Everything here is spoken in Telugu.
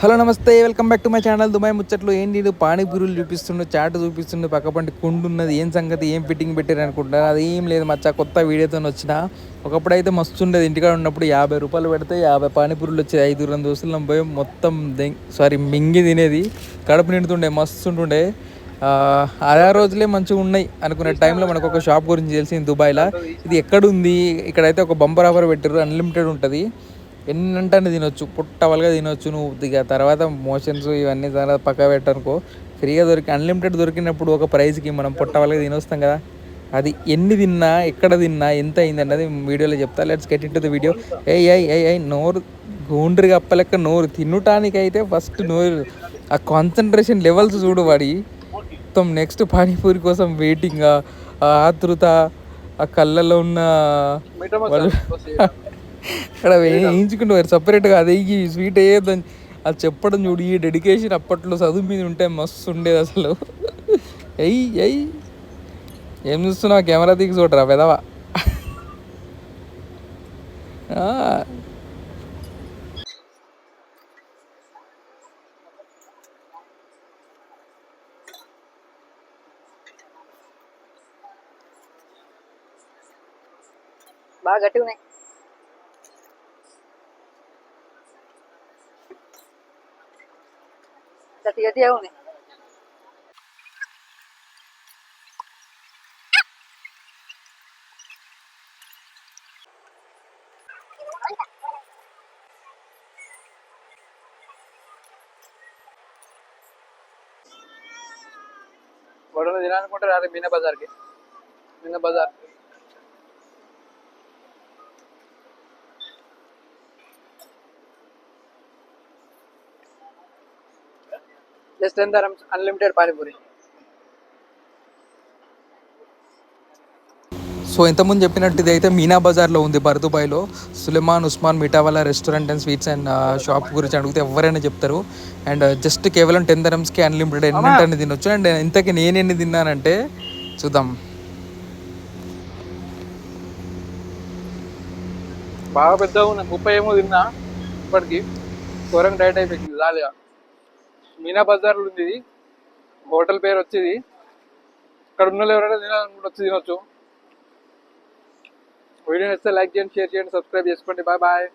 హలో నమస్తే welcome back to my channel. Dubai ముచ్చట్లు ఏంటి ఇది? పానీపూరులు చూపిస్తుండు చాట్ చూపిస్తుండు పక్క కుండు ఉన్నది ఏం సంగతి? ఏం ఫిట్టింగ్ పెట్టారు అనుకుంటున్నారు? అది ఏం లేదు మచ్చా కొత్త వీడియోతో వచ్చిన. ఒకప్పుడైతే మస్తు ఉండేది. ఇంటికాడ ఉన్నప్పుడు యాభై రూపాయలు పెడితే యాభై పానీపూరులు వచ్చేది. ఐదు రెండు దోశలు పోయి మొత్తం సారీ మింగి తినేది. కడుపు నిండుతుండే మస్తు ఉంటుండే. ఆ రోజులే మంచిగా ఉన్నాయి అనుకునే టైంలో మనకు ఒక షాప్ గురించి తెలిసింది దుబాయ్లో. ఇది ఎక్కడుంది? ఇక్కడైతే ఒక బంపర్ ఆఫర్ పెట్టారు అన్లిమిటెడ్ ఉంటుంది. ఎన్నంటే తినొచ్చు పుట్టవలుగా తినొచ్చు నువ్వు. ఇక తర్వాత మోషన్స్ ఇవన్నీ తర్వాత పక్క పెట్టనుకో. ఫ్రీగా దొరికి అన్లిమిటెడ్ దొరికినప్పుడు ఒక ప్రైస్కి మనం పుట్టవలుగా తినొస్తాం కదా. అది ఎన్ని తిన్నా ఎక్కడ తిన్నా ఎంత అయింది అన్నది వీడియోలో చెప్తా. Let's get into the video ఏ ఐ ఐ ఐ నోరు గోండ్రి కప్పలెక్క నోరు. తినటానికైతే ఫస్ట్ నోరు. ఆ కాన్సన్ట్రేషన్ లెవెల్స్ చూడు వాడి. మొత్తం నెక్స్ట్ పానీపూరి కోసం వెయిటింగ్ ఆ ఆతృత ఆ కళ్ళలో ఉన్న వాళ్ళు ఇక్కడ వేయించుకుంటారు సపరేట్గా అది ఈ స్వీట్ వేయద్దని అది చెప్పడం చూడు ఈ డెడికేషన్ అప్పట్లో చదువు మీద ఉంటే మస్తు ఉండేది అసలు. ఎయ్ ఎయ్ ఏం చూస్తున్నావు? కెమెరా దిగి చూడరా పెదవా బాగా గట్టిగా ఉన్నాయి గట్టి గట్టిగా ఉన్నాయి వడలు తినాలనుకుంటే రాదు మీనా బజార్కి మీనా బజార్ జస్ట్ ఎంత అన్లిమిటెడ్ పానీపూరి సో ఇంతకుముందు చెప్పినట్టు ఇది అయితే మీనా బజార్లో ఉంది బర్దుబాయ్లో. Suleman Usman Mithawala restaurant and sweets and shop గురించి అడిగితే ఎవరైనా చెప్తారు. అండ్ జస్ట్ కేవలం టెన్ ధరమ్స్కి అన్లిమిటెడ్ ఎన్ని తినొచ్చు. అండ్ ఇంతకీ నేను ఎన్ని తిన్నానంటే చూద్దాం. బాగా పెద్దగా ఉన్నాయి ముప్పై ఏమో తిన్నా ఇప్పటికి. ఘోరంగా డైట్ అయిపోయింది మీనా బజార్లో ఉంది ఇది హోటల్ పేరు వచ్చేది. ఇక్కడ ఉన్న ఎవరైనా తినాలనుకుంటే వచ్చి తినొచ్చు. వీడియో నచ్చితే లైక్ చేయండి షేర్ చేయండి సబ్స్క్రైబ్ చేసుకోండి. Bye bye.